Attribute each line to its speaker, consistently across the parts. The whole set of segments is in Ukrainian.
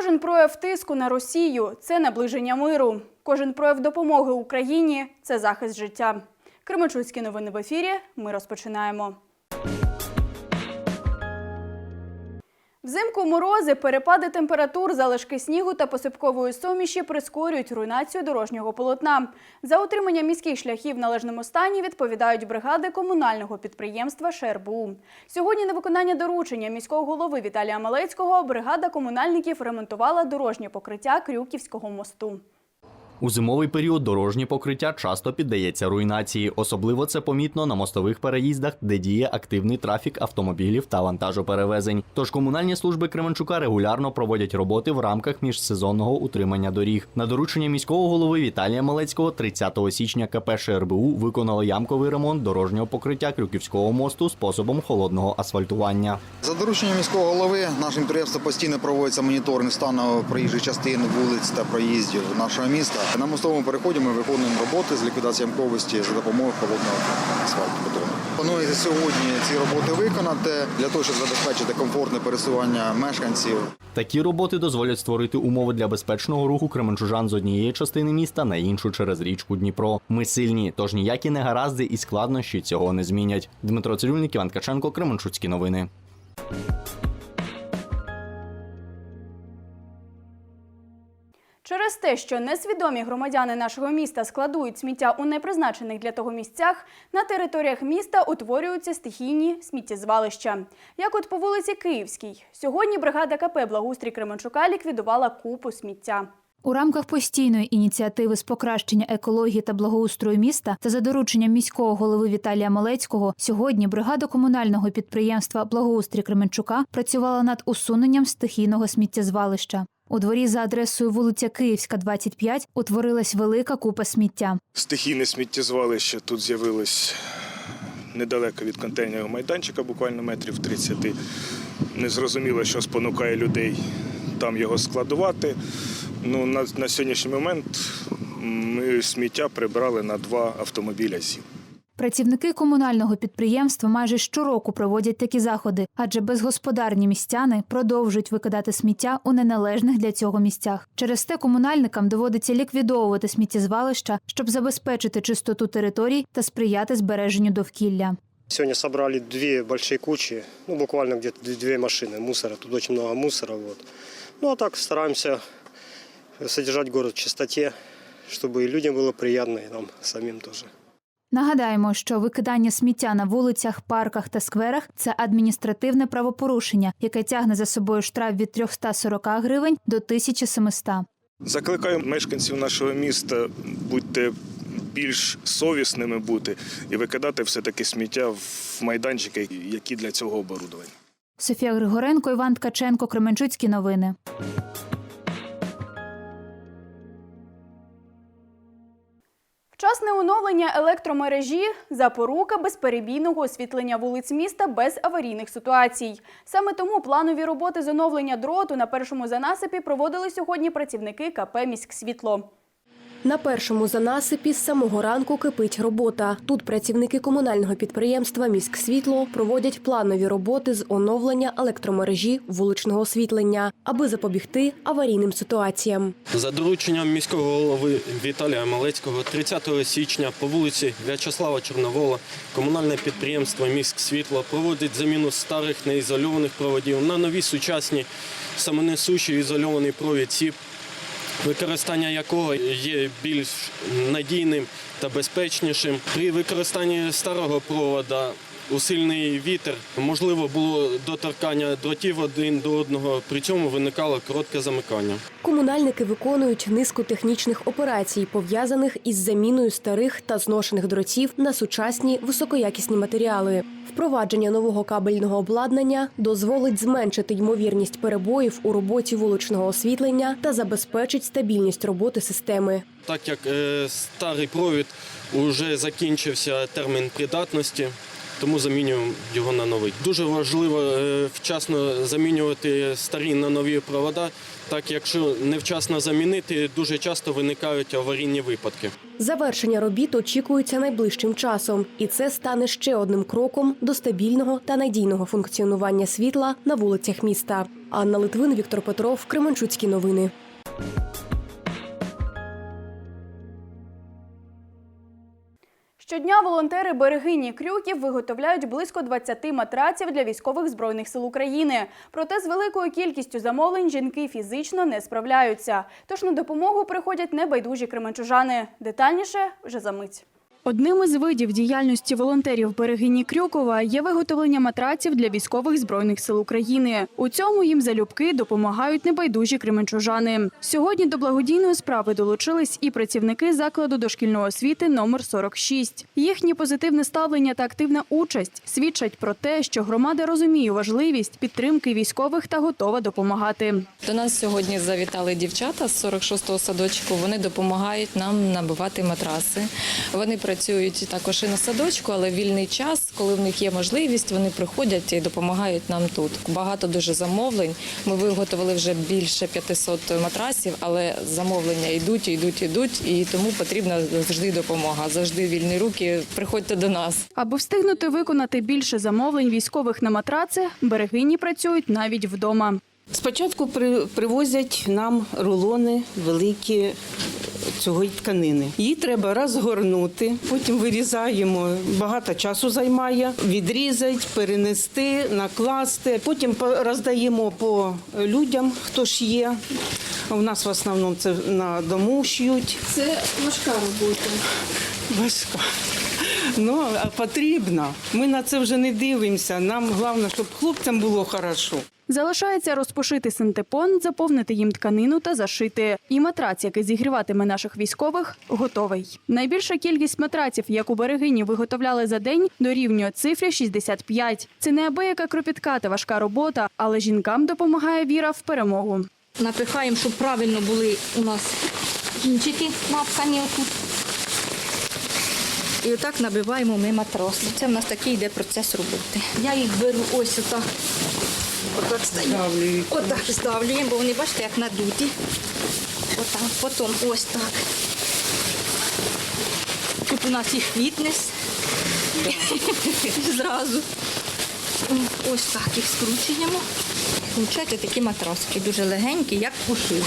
Speaker 1: Кожен прояв тиску на Росію це наближення миру. Кожен прояв допомоги Україні це захист життя. Кременчуцькі новини в ефірі. Ми розпочинаємо. Взимку морози, перепади температур, залишки снігу та посипкової суміші прискорюють руйнацію дорожнього полотна. За утримання міських шляхів в належному стані відповідають бригади комунального підприємства ШРБУ. Сьогодні на виконання доручення міського голови Віталія Малецького бригада комунальників ремонтувала дорожнє покриття Крюківського мосту.
Speaker 2: У зимовий період дорожнє покриття часто піддається руйнації. Особливо це помітно на мостових переїздах, де діє активний трафік автомобілів та вантажоперевезень. Тож комунальні служби Кременчука регулярно проводять роботи в рамках міжсезонного утримання доріг. На доручення міського голови Віталія Малецького 30 січня КП ШРБУ виконало ямковий ремонт дорожнього покриття Крюківського мосту способом холодного асфальтування.
Speaker 3: За дорученням міського голови нашим підприємством постійно проводиться моніторинг стану проїжджих частин, вулиць та проїздів нашого міста. На мостовому переході ми виконуємо роботи з ліквідації ямковості за допомогою холодного асфальту бетону. Планується сьогодні ці роботи виконати для того, щоб забезпечити комфортне пересування мешканців.
Speaker 2: Такі роботи дозволять створити умови для безпечного руху кременчужан з однієї частини міста на іншу через річку Дніпро. Ми сильні, тож ніякі негаразди і складнощі цього не змінять. Дмитро Цирюльник, Іван Ткаченко, Кременчуцькі новини.
Speaker 1: Через те, що несвідомі громадяни нашого міста складують сміття у непризначених для того місцях, на територіях міста утворюються стихійні сміттєзвалища. Як от по вулиці Київській. Сьогодні бригада КП Благоустрій Кременчука ліквідувала купу сміття.
Speaker 4: У рамках постійної ініціативи з покращення екології та благоустрою міста та за дорученням міського голови Віталія Малецького сьогодні бригада комунального підприємства Благоустрій Кременчука працювала над усуненням стихійного сміттєзвалища. У дворі за адресою вулиця Київська, 25, утворилась велика купа сміття.
Speaker 5: Стихійне сміттєзвалище тут з'явилось недалеко від контейнерного майданчика, буквально метрів 30. Незрозуміло, що спонукає людей там його складувати. Ну, на, на сьогоднішній момент ми сміття прибрали на два автомобіля ЗІЛ.
Speaker 4: Працівники комунального підприємства майже щороку проводять такі заходи, адже безгосподарні містяни продовжують викидати сміття у неналежних для цього місцях. Через те комунальникам доводиться ліквідовувати сміттєзвалища, щоб забезпечити чистоту територій та сприяти збереженню довкілля.
Speaker 6: Сегодня собрали две большие кучи, ну, буквально где-то две- две машины мусора. Тут очень много мусора. Вот. Ну, а так стараемся содержать город в чистоте, чтобы и людям было приятно, и нам самим тоже.
Speaker 4: Нагадаємо, що викидання сміття на вулицях, парках та скверах це адміністративне правопорушення, яке тягне за собою штраф від 340 гривень до 1700.
Speaker 5: Закликаю мешканців нашого міста будьте більш совісними бути і викидати все-таки сміття в майданчики, які для цього оборудовані.
Speaker 4: Софія Григоренко, Іван Ткаченко, Кременчуцькі новини.
Speaker 1: Вчасне оновлення електромережі запорука безперебійного освітлення вулиць міста без аварійних ситуацій. Саме тому планові роботи з оновлення дроту на першому занасипі проводили сьогодні працівники КП «Міськсвітло».
Speaker 7: На першому занасипі з самого ранку кипить робота. Тут працівники комунального підприємства «Міськсвітло» проводять планові роботи з оновлення електромережі вуличного освітлення, аби запобігти аварійним ситуаціям.
Speaker 8: За дорученням міського голови Віталія Малецького 30 січня по вулиці В'ячеслава Чорновола комунальне підприємство Міськ Світло проводить заміну старих неізольованих проводів на нові сучасні самонесущі ізольований провід СІП, використання якого є більш надійним та безпечнішим. При використанні старого провода у сильний вітер можливо було доторкання дротів один до одного, при цьому виникало коротке замикання.
Speaker 7: Комунальники виконують низку технічних операцій, пов'язаних із заміною старих та зношених дротів на сучасні високоякісні матеріали. Впровадження нового кабельного обладнання дозволить зменшити ймовірність перебоїв у роботі вуличного освітлення та забезпечить стабільність роботи системи.
Speaker 8: Так як е, старий провід вже закінчився термін придатності, тому замінюємо його на новий. Дуже важливо е, вчасно замінювати старі на нові провода, так якщо невчасно замінити, дуже часто виникають аварійні випадки.
Speaker 7: Завершення робіт очікується найближчим часом, і це стане ще одним кроком до стабільного та надійного функціонування світла на вулицях міста. Анна Литвин, Віктор Петров, Кременчуцькі новини.
Speaker 1: Щодня волонтери берегині Крюків виготовляють близько 20 матраців для військових збройних сил України. Проте з великою кількістю замовлень жінки фізично не справляються. Тож на допомогу приходять небайдужі кременчужани. Детальніше вже за мить. Одним із видів діяльності волонтерів берегині Крюкова є виготовлення матраців для військових збройних сил України. У цьому їм залюбки допомагають небайдужі кременчужани. Сьогодні до благодійної справи долучились і працівники закладу дошкільної освіти номер 46. Їхнє позитивне ставлення та активна участь свідчать про те, що громада розуміє важливість підтримки військових та готова допомагати.
Speaker 9: До нас сьогодні завітали дівчата з 46-го садочку. Вони допомагають нам набивати матраси. Вони працюють також і на садочку, але вільний час, коли в них є можливість, вони приходять і допомагають нам тут. Багато дуже замовлень. Ми виготовили вже більше 500 матрасів, але замовлення йдуть, йдуть, йдуть, і тому потрібна завжди допомога. Завжди вільні руки. Приходьте до нас.
Speaker 1: Аби встигнути виконати більше замовлень військових на матраци, берегині працюють навіть вдома.
Speaker 10: Спочатку при, привозять нам рулони великі цього тканини. Її треба розгорнути, потім вирізаємо. Багато часу займає, відрізати, перенести, накласти. Потім по- роздаємо по людям, хто ж є. У нас в основному це на дому шьють.
Speaker 1: Це важка робота.
Speaker 10: Важко. Ну, а потрібно. Ми на це вже не дивимося. Нам головне, щоб хлопцям було хорошо.
Speaker 1: Залишається розпошити синтепон, заповнити їм тканину та зашити. І матрац, який зігріватиме наших військових, готовий. Найбільша кількість матраців, як у берегині виготовляли за день, дорівнює цифрі 65. Це неабияка кропітка та важка робота, але жінкам допомагає віра в перемогу.
Speaker 11: напихаємо, щоб правильно були у нас кінчики напхані отут. І отак набиваємо ми матроси. Це в нас такий йде процес роботи. Я їх беру ось отак. Отак стаю. Отак здавлюємо, бо вони, бачите, як надуті. Отак, потім ось так. Тут у нас і фітнес. Зразу. Ось так їх скручуємо. Получаються такі матраски, дуже легенькі, як пушинки.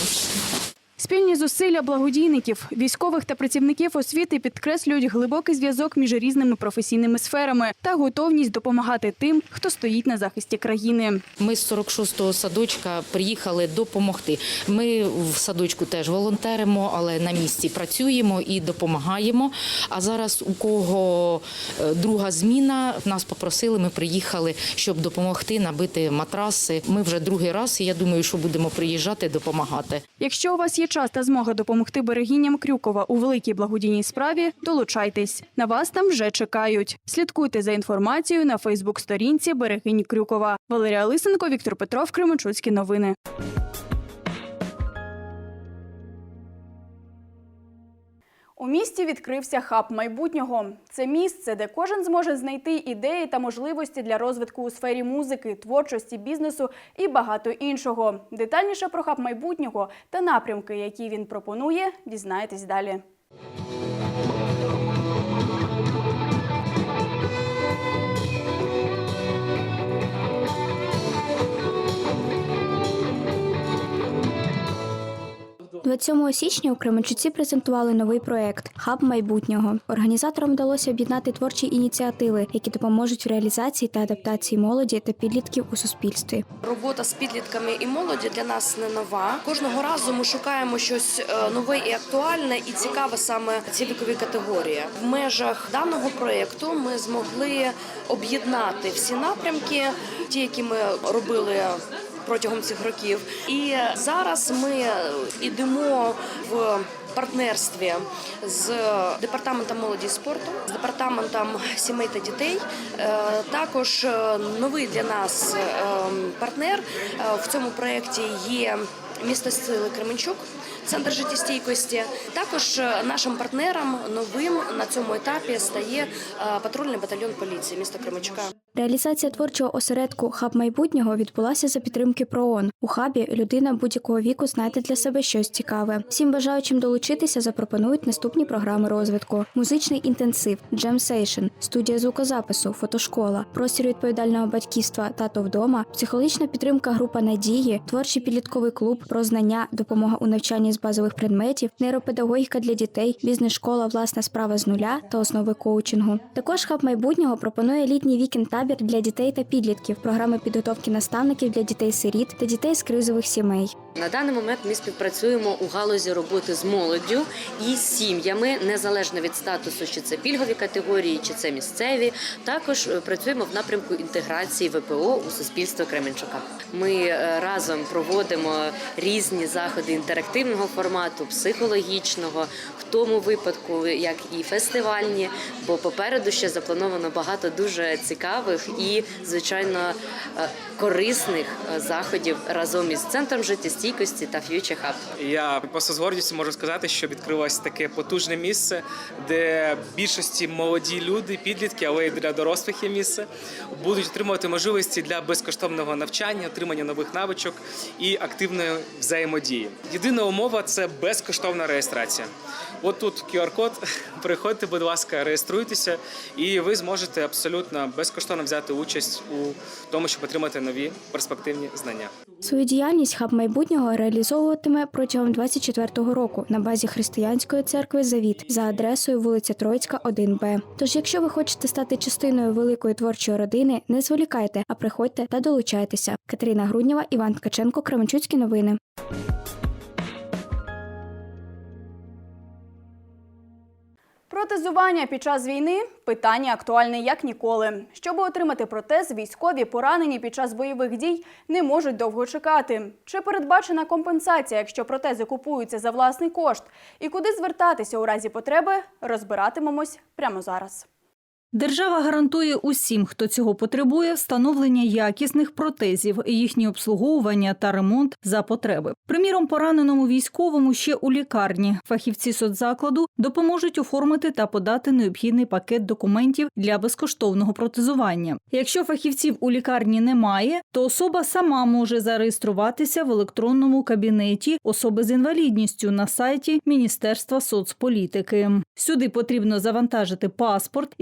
Speaker 1: Спільні зусилля благодійників, військових та працівників освіти підкреслюють глибокий зв'язок між різними професійними сферами та готовність допомагати тим, хто стоїть на захисті країни.
Speaker 12: Ми з 46-го садочка приїхали допомогти. Ми в садочку теж волонтеримо, але на місці працюємо і допомагаємо. А зараз у кого е, друга зміна, нас попросили, ми приїхали, щоб допомогти набити матраси. Ми вже другий раз, і я думаю, що будемо приїжджати допомагати.
Speaker 1: Якщо у вас є час та змога допомогти берегінням Крюкова у великій благодійній справі, долучайтесь. На вас там вже чекають. Слідкуйте за інформацією на Фейсбук-сторінці Берегинь Крюкова. Валерія Лисенко, Віктор Петров, Кременчуцькі новини. У місті відкрився хаб майбутнього. Це місце, де кожен зможе знайти ідеї та можливості для розвитку у сфері музики, творчості, бізнесу і багато іншого. Детальніше про хаб майбутнього та напрямки, які він пропонує, дізнаєтесь далі.
Speaker 13: – 27 січня у Кременчуці презентували новий проект Хаб майбутнього. Організаторам вдалося об'єднати творчі ініціативи, які допоможуть в реалізації та адаптації молоді та підлітків у суспільстві.
Speaker 14: Робота з підлітками і молоді для нас не нова. Кожного разу ми шукаємо щось е, нове і актуальне, і цікаве саме ці вікові категорії. В межах даного проєкту ми змогли об'єднати всі напрямки, ті, які ми робили. Протягом цих років, і зараз ми йдемо в партнерстві з департаментом молоді і спорту, з департаментом сімей та дітей. Е, Також е, новий для нас е, партнер в цьому проєкті є місто сили Кременчук. Центр життєстійкості. Також е, нашим партнером новим на цьому етапі стає е, патрульний батальйон поліції міста Кременчука.
Speaker 13: Реалізація творчого осередку Хаб майбутнього відбулася за підтримки ПРООН. У хабі людина будь-якого віку знайде для себе щось цікаве. Всім бажаючим долучитися запропонують наступні програми розвитку: музичний інтенсив, джемсейшн, студія звукозапису, фотошкола, простір відповідального батьківства тато вдома, психологічна підтримка група надії, творчий підлітковий клуб про знання, допомога у навчанні з базових предметів, нейропедагогіка для дітей, бізнес-школа, власна справа з нуля та основи коучингу. Також хаб майбутнього пропонує літній вікенд табір для дітей та підлітків, програми підготовки наставників для дітей-сиріт та дітей з кризових сімей.
Speaker 15: На даний момент ми співпрацюємо у галузі роботи з молоддю і сім'ями, незалежно від статусу, чи це пільгові категорії, чи це місцеві. Також е, працюємо в напрямку інтеграції ВПО у суспільство Кременчука. Ми е, разом проводимо різні заходи інтерактивного формату, психологічного, в тому випадку, як і фестивальні, бо попереду ще заплановано багато дуже цікавих і, звичайно, е, корисних заходів разом із центром життєстійкості та Future Hub.
Speaker 16: Я просто з гордістю можу сказати, що відкрилось таке потужне місце, де більшості молоді люди, підлітки, але й для дорослих є місце, будуть отримувати можливості для безкоштовного навчання, отримання нових навичок і активної взаємодії. Єдина умова це безкоштовна реєстрація. От тут QR-код. Приходьте, будь ласка, реєструйтеся, і ви зможете абсолютно безкоштовно взяти участь у тому, щоб отримати нові перспективні знання.
Speaker 13: Свою діяльність хаб майбутнього реалізовуватиме протягом 24-го року на базі християнської церкви Завіт за адресою вулиця Троїцька, 1Б. Тож, якщо ви хочете стати частиною великої творчої родини, не зволікайте, а приходьте та долучайтеся. Катерина Груднєва, Іван Ткаченко, Кременчуцькі новини.
Speaker 1: Протезування під час війни питання актуальне як ніколи. Щоб отримати протез, військові поранені під час бойових дій не можуть довго чекати. Чи передбачена компенсація, якщо протези купуються за власний кошт? І куди звертатися у разі потреби, розбиратимемось прямо зараз.
Speaker 17: Держава гарантує усім, хто цього потребує, встановлення якісних протезів, їхнє обслуговування та ремонт за потреби. Приміром, пораненому військовому ще у лікарні фахівці соцзакладу допоможуть оформити та подати необхідний пакет документів для безкоштовного протезування. Якщо фахівців у лікарні немає, то особа сама може зареєструватися в електронному кабінеті особи з інвалідністю на сайті Міністерства соцполітики. Сюди потрібно завантажити паспорт,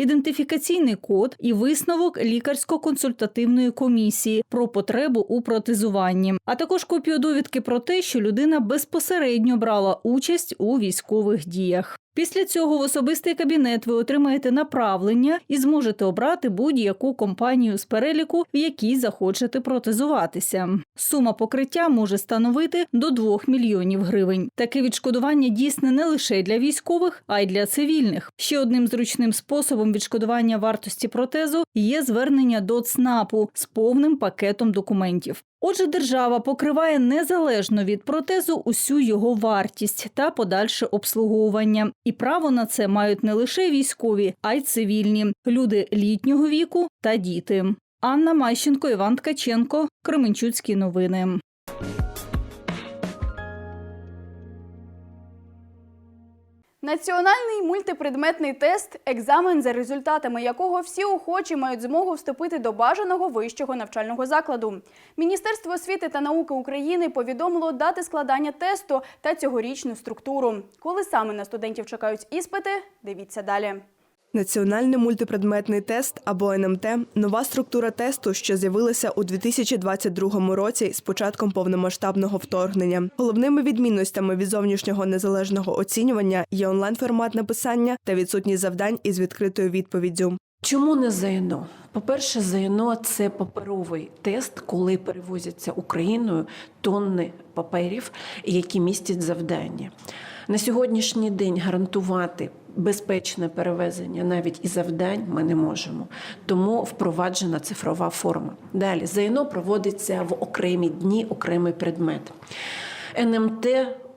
Speaker 17: ідентифікаційний код і висновок лікарсько-консультативної комісії про потребу у протезуванні, а також копію довідки про те, що людина безпосередньо брала участь у військових діях. Після цього в особистий кабінет ви отримаєте направлення і зможете обрати будь-яку компанію з переліку, в якій захочете протезуватися. Сума покриття може становити до 2 мільйонів гривень. Таке відшкодування дійсне не лише для військових, а й для цивільних. Ще одним зручним способом відшкодування вартості протезу є звернення до ЦНАПу з повним пакетом документів. Отже, держава покриває незалежно від протезу усю його вартість та подальше обслуговування. І право на це мають не лише військові, а й цивільні, люди літнього віку та діти. Анна Майщенко, Іван Ткаченко, Кременчуцькі новини.
Speaker 1: Національний мультипредметний тест екзамен, за результатами якого всі охочі мають змогу вступити до бажаного вищого навчального закладу. Міністерство освіти та науки України повідомило дати складання тесту та цьогорічну структуру. Коли саме на студентів чекають іспити, дивіться далі.
Speaker 18: Національний мультипредметний тест або НМТ нова структура тесту, що з'явилася у 2022 році з початком повномасштабного вторгнення. Головними відмінностями від зовнішнього незалежного оцінювання є онлайн-формат написання та відсутність завдань із відкритою відповіддю.
Speaker 19: Чому не ЗНО? По-перше, ЗНО – це паперовий тест, коли перевозяться Україною тонни паперів, які містять завдання. На сьогоднішній день гарантувати безпечне перевезення навіть і завдань ми не можемо. Тому впроваджена цифрова форма. Далі ЗНО проводиться в окремі дні, окремий предмет. НМТ,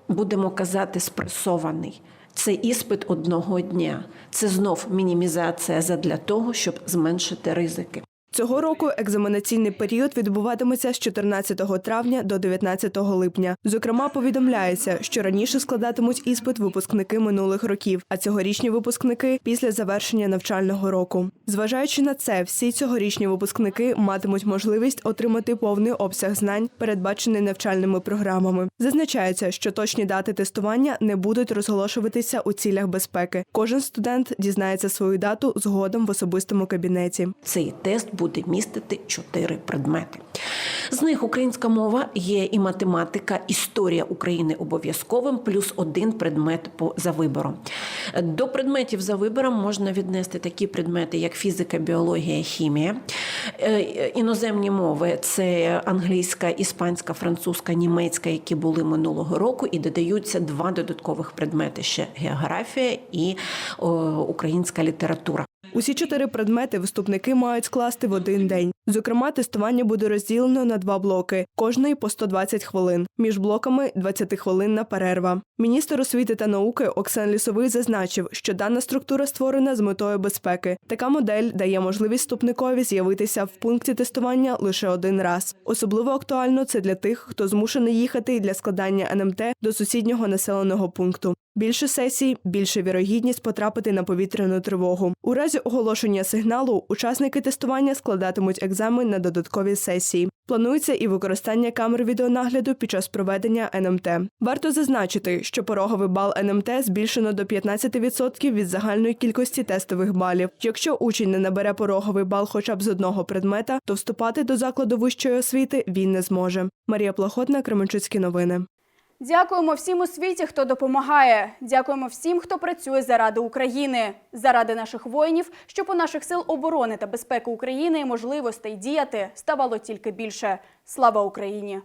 Speaker 19: будемо казати, спресований. Це іспит одного дня. Це знов мінімізація задля того, щоб зменшити ризики.
Speaker 18: Цього року екзаменаційний період відбуватиметься з 14 травня до 19 липня. Зокрема, повідомляється, що раніше складатимуть іспит випускники минулих років, а цьогорічні випускники після завершення навчального року. Зважаючи на це, всі цьогорічні випускники матимуть можливість отримати повний обсяг знань, передбачений навчальними програмами. Зазначається, що точні дати тестування не будуть розголошуватися у цілях безпеки. Кожен студент дізнається свою дату згодом в особистому кабінеті.
Speaker 19: Цей тест містити чотири предмети. З них українська мова є і математика, історія України обов'язковим, плюс один предмет по за вибором. До предметів за вибором можна віднести такі предмети, як фізика, біологія, хімія. Е, Іноземні мови це англійська, іспанська, французька, німецька, які були минулого року, і додаються два додаткових предмети: ще географія і українська література.
Speaker 18: Усі чотири предмети вступники мають скласти в один день. Зокрема, тестування буде розділено на два блоки, кожний по 120 хвилин. Між блоками 20-хвилинна перерва. Міністр освіти та науки Оксан Лісовий зазначив, що дана структура створена з метою безпеки. Така модель дає можливість вступникові з'явитися в пункті тестування лише один раз. Особливо актуально це для тих, хто змушений їхати для складання НМТ до сусіднього населеного пункту. Більше сесій, більше вірогідність потрапити на повітряну тривогу. У разі оголошення сигналу учасники тестування складатимуть екзамен на додаткові сесії. Планується і використання камер відеонагляду під час проведення НМТ. Варто зазначити, що пороговий бал НМТ збільшено до 15% від загальної кількості тестових балів. Якщо учень не набере пороговий бал хоча б з одного предмета, то вступати до закладу вищої освіти він не зможе. Марія Плохотна, Кременчуцькі новини.
Speaker 1: Дякуємо всім у світі, хто допомагає. Дякуємо всім, хто працює заради України, заради наших воїнів, щоб у наших сил оборони та безпеки України можливостей діяти ставало тільки більше. Слава Україні!